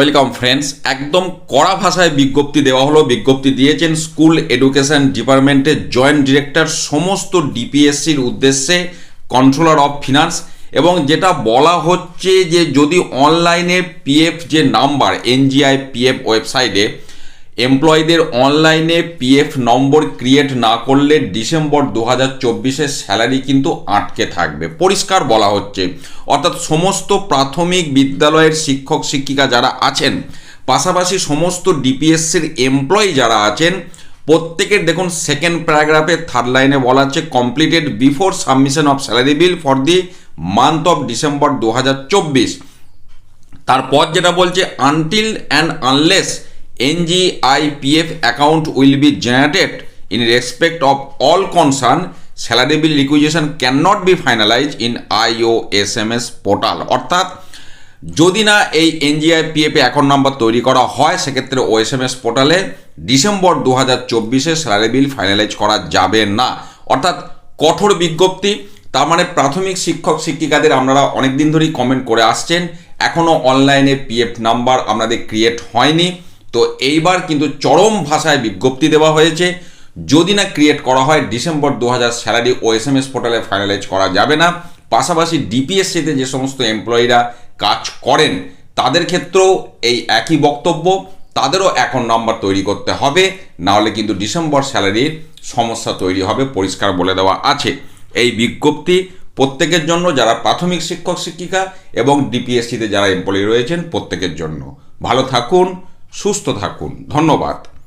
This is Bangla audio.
ওয়েলকাম ফ্রেন্ডস, একদম কড়া ভাষায় বিজ্ঞপ্তি দেওয়া হলো। বিজ্ঞপ্তি দিয়েছেন স্কুল এডুকেশন ডিপার্টমেন্টের জয়েন্ট ডিরেক্টর সমস্ত ডিপিএসসির উদ্দেশ্যে কন্ট্রোলার অফ ফিনান্স এবং যেটা বলা হচ্ছে যে যদি অনলাইনে পিএফ যে নাম্বার, এনজিআই পিএফ ওয়েবসাইটে এমপ্লয়ীদের অনলাইনে পিএফ নম্বর ক্রিয়েট না করলে ডিসেম্বর দু হাজার চব্বিশের স্যালারি কিন্তু আটকে থাকবে। পরিষ্কার বলা হচ্ছে। অর্থাৎ সমস্ত প্রাথমিক বিদ্যালয়ের শিক্ষক, শিক্ষিকা যারা আছেন, পাশাপাশি সমস্ত ডিপিএসসির এমপ্লয়ি যারা আছেন, প্রত্যেকের দেখুন সেকেন্ড প্যারাগ্রাফে থার্ড লাইনে বলা হচ্ছে completed before submission of salary bill for the month of December দু হাজার চব্বিশ। তারপর যেটা বলছে until and unless NGIPF account will be generated in respect of all concern salary bill requisition can not be finalise in I O S M S portal অর্থাৎ, যদি না এই এনজিআইপিএফ অ্যাকাউন্ট নাম্বার তৈরি করা হয়, সেক্ষেত্রে ওএসএমএস পোর্টালে ডিসেম্বর দু হাজার চব্বিশে স্যালারি বিল ফাইনালাইজ করা যাবে না। অর্থাৎ, কঠোর বিজ্ঞপ্তি। তার মানে প্রাথমিক শিক্ষক, শিক্ষিকাদের আপনারা অনেক দিন ধরেই কমেন্ট করে আসছেন। এখনও অনলাইনে পিএফ নাম্বার আপনাদের ক্রিয়েট হয়নি। তো এইবার কিন্তু চরম ভাষায় বিজ্ঞপ্তি দেওয়া হয়েছে। যদি না ক্রিয়েট করা হয়, ডিসেম্বর দু হাজার স্যালারি ও এস এম এস পোর্টালে ফাইনালাইজ করা যাবে না। পাশাপাশি ডিপিএসসিতে যে সমস্ত এমপ্লয়িরা কাজ করেন, তাদের ক্ষেত্রেও এই একই বক্তব্য। তাদেরও এখন নাম্বার তৈরি করতে হবে, নাহলে কিন্তু ডিসেম্বর স্যালারির সমস্যা তৈরি হবে, পরিষ্কার বলে দেওয়া আছে। এই বিজ্ঞপ্তি প্রত্যেকের জন্য, যারা প্রাথমিক শিক্ষক শিক্ষিকা এবং ডিপিএসসিতে যারা এমপ্লয়ি রয়েছেন, প্রত্যেকের জন্য। ভালো থাকুন সুস্থ থাকুন। ধন্যবাদ।